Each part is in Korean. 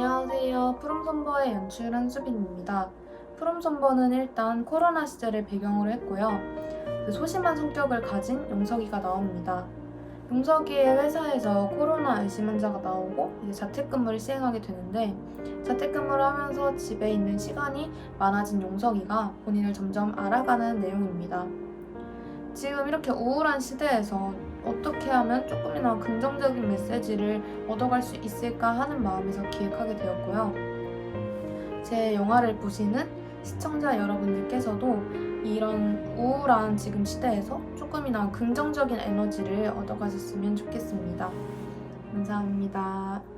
안녕하세요. 푸름선버의 연출은 수빈입니다. 푸름선버는 일단 코로나 시절을 배경으로 했고요. 그 소심한 성격을 가진 용석이가 나옵니다. 용석이의 회사에서 코로나 의심 환자가 나오고 이제 자택근무를 시행하게 되는데 자택근무를 하면서 집에 있는 시간이 많아진 용석이가 본인을 점점 알아가는 내용입니다. 지금 이렇게 우울한 시대에서 어떻게 하면 조금이나마 긍정적인 메시지를 얻어갈 수 있을까 하는 마음에서 기획하게 되었고요. 제 영화를 보시는 시청자 여러분들께서도 이런 우울한 지금 시대에서 조금이나 긍정적인 에너지를 얻어가셨으면 좋겠습니다. 감사합니다.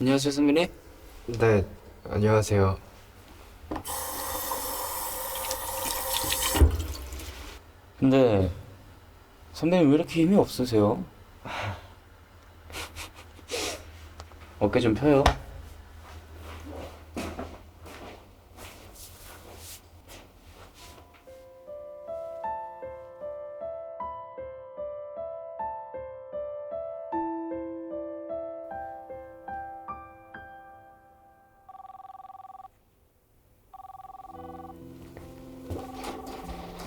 안녕하세요 선배님 네, 안녕하세요. 근데 선배님 왜 이렇게 힘이 없으세요? 어깨 좀 펴요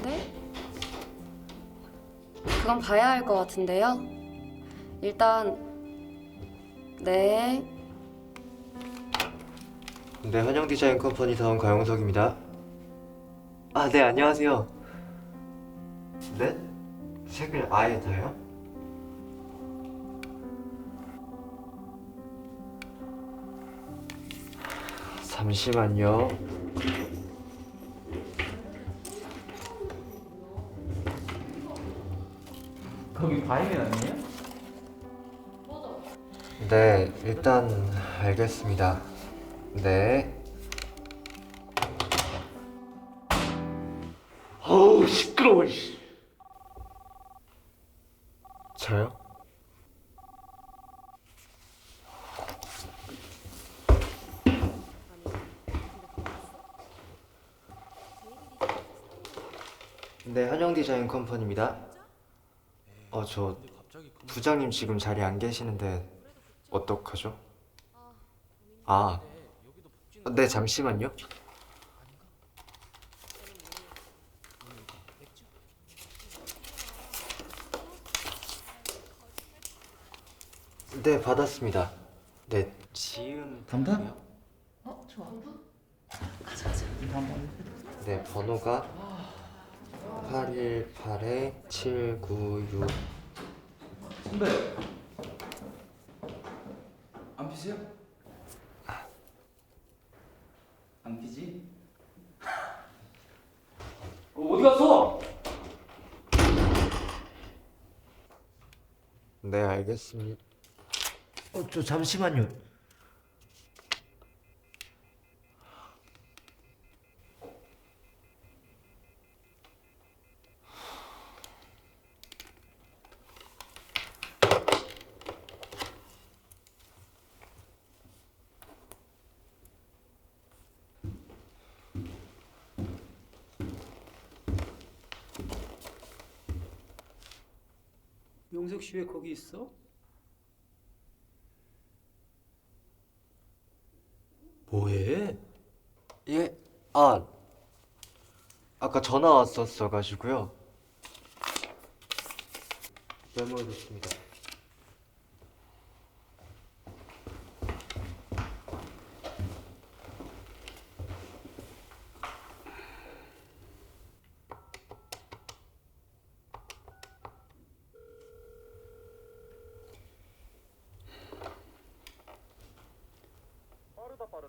네? 그건 봐야 할 것 같은데요. 일단 네. 네, 한영 디자인 컴퍼니 사원 가영석입니다. 아, 네, 안녕하세요. 네? 색을 아예 다요? 잠시만요. 거기 바이맨 아니에요? 네, 일단 알겠습니다. 네. 어우 시끄러워 씨. 저요? 네, 한영 디자인 컴퍼니입니다. 어, 저 부장님 지금 자리에 안 계시는데 어떡하죠? 아, 네, 잠시만요. 네, 받았습니다. 네, 지은 담당? 네, 번호가 818에 796 선배 안 피세요? 안 피지? 어, 어디 갔어? 네, 알겠습니다. 어, 저 잠시만요. 용석 씨 왜 거기 있어? 뭐해? 예, 아, 아까 전화 왔었어가지고요. 메모해뒀습니다.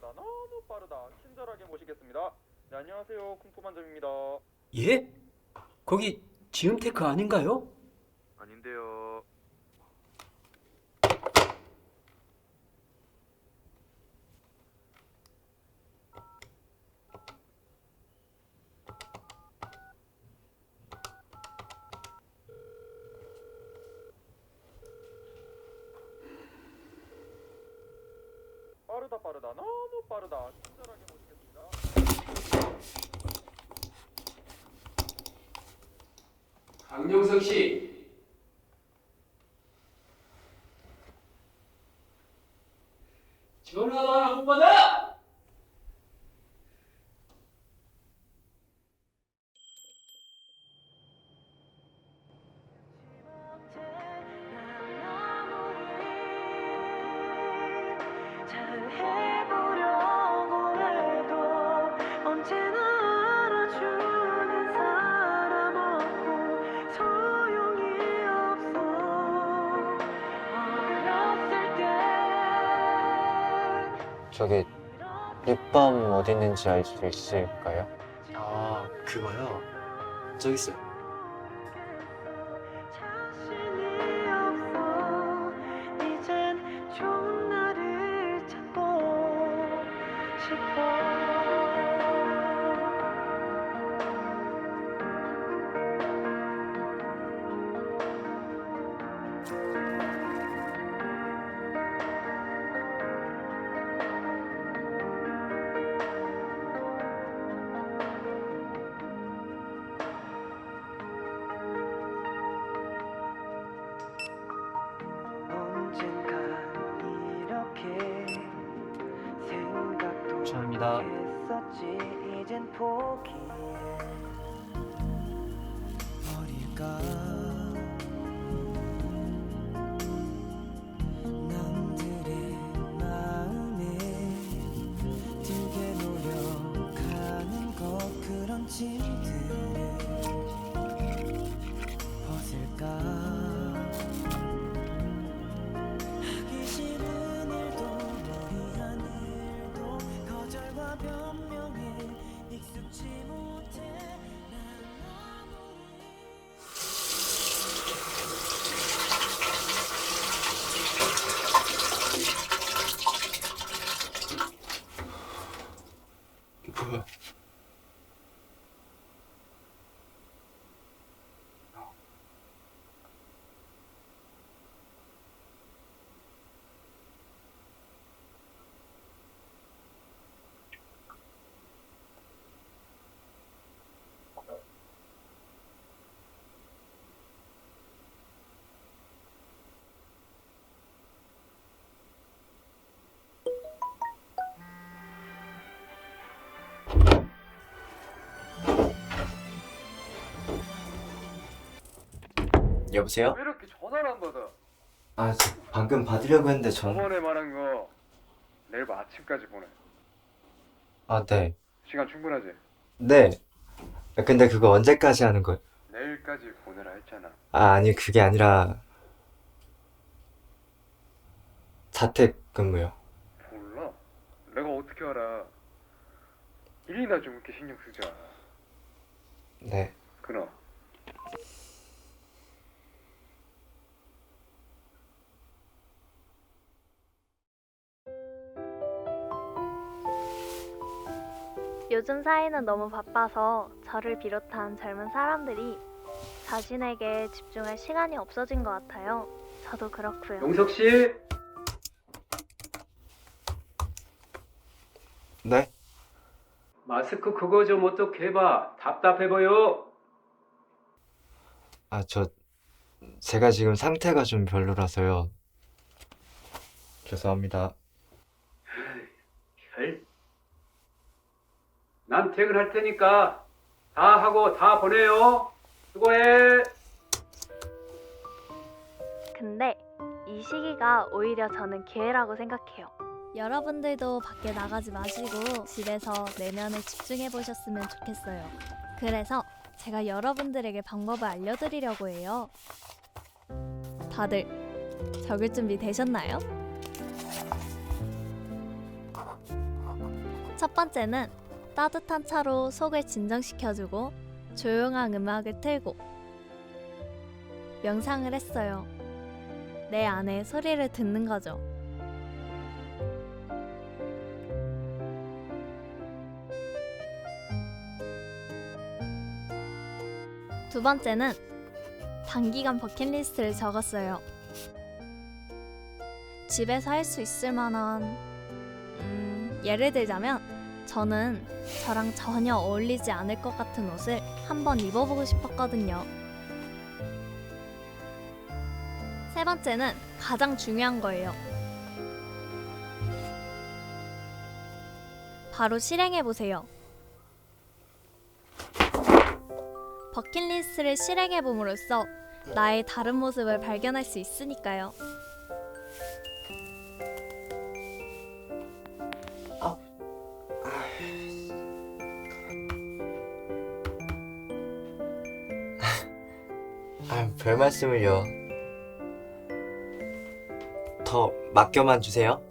빠르다 너무 빠르다. 친절하게 모시겠습니다. 네 안녕하세요. 쿵푸만점입니다. 예? 거기 지음테크 아닌가요? 아닌데요 빠르다 빠르다 너무 빠르다 친절하게 모시겠습니다. 강영석 씨. 저기 립밤 어디 있는지 알 수 있을까요? 아, 그거요. 저기 있어요. 포기해 버릴까 여보세요? 왜 이렇게 전화를 안 받아? 아, 저 방금 받으려고 했는데 전... 저번에 말한 거 내일 뭐 아침까지 보내. 아, 네. 시간 충분하지? 네. 근데 그거 언제까지 하는 거예요? 내일까지 보내라 했잖아. 아, 아니, 그게 아니라... 자택 근무요. 몰라. 내가 어떻게 알아? 일이나 좀 이렇게 신경 쓰자. 네. 그럼. 요즘 사회는 너무 바빠서 저를 비롯한 젊은 사람들이 자신에게 집중할 시간이 없어진 것 같아요. 저도 그렇고요. 영석 씨. 네? 마스크 그거 좀 어떻게 해봐. 답답해 보여. 아, 저... 제가 지금 상태가 좀 별로라서요. 죄송합니다. 별. 난 퇴근할 테니까 다 하고 다 보내요. 수고해. 근데 이 시기가 오히려 저는 기회라고 생각해요. 여러분들도 밖에 나가지 마시고 집에서 내면에 집중해 보셨으면 좋겠어요. 그래서 제가 여러분들에게 방법을 알려드리려고 해요. 다들 적을 준비 되셨나요? 첫 번째는 따뜻한 차로 속을 진정시켜주고 조용한 음악을 틀고 명상을 했어요. 내 안에 소리를 듣는 거죠. 두 번째는 단기간 버킷리스트를 적었어요. 집에서 할 수 있을 만한 예를 들자면 저는 저랑 전혀 어울리지 않을 것 같은 옷을 한번 입어보고 싶었거든요. 세 번째는 가장 중요한 거예요. 바로 실행해 보세요. 버킷리스트를 실행해 봄으로써 나의 다른 모습을 발견할 수 있으니까요. 아, 별 말씀을요. 더 맡겨만 주세요.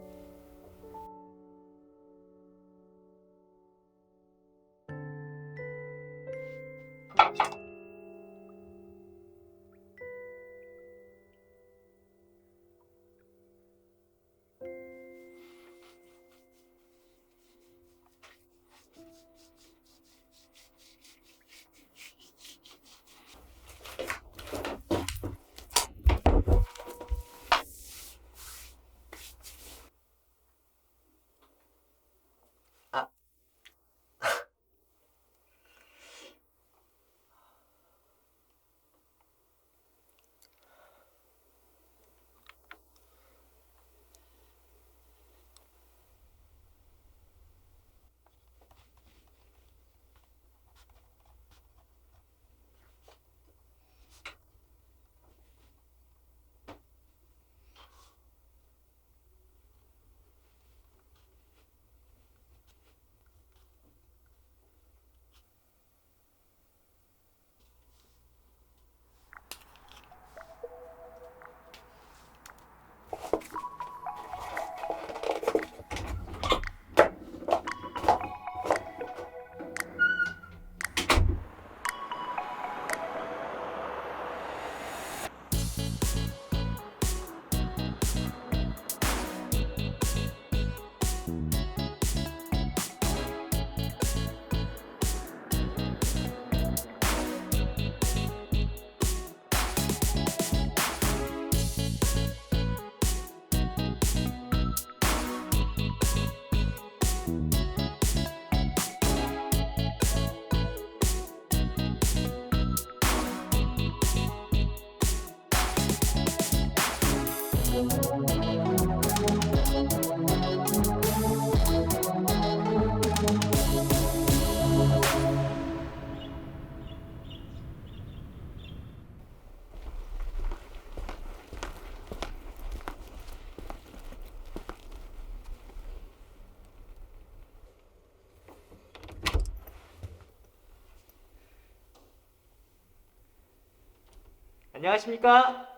안녕하십니까?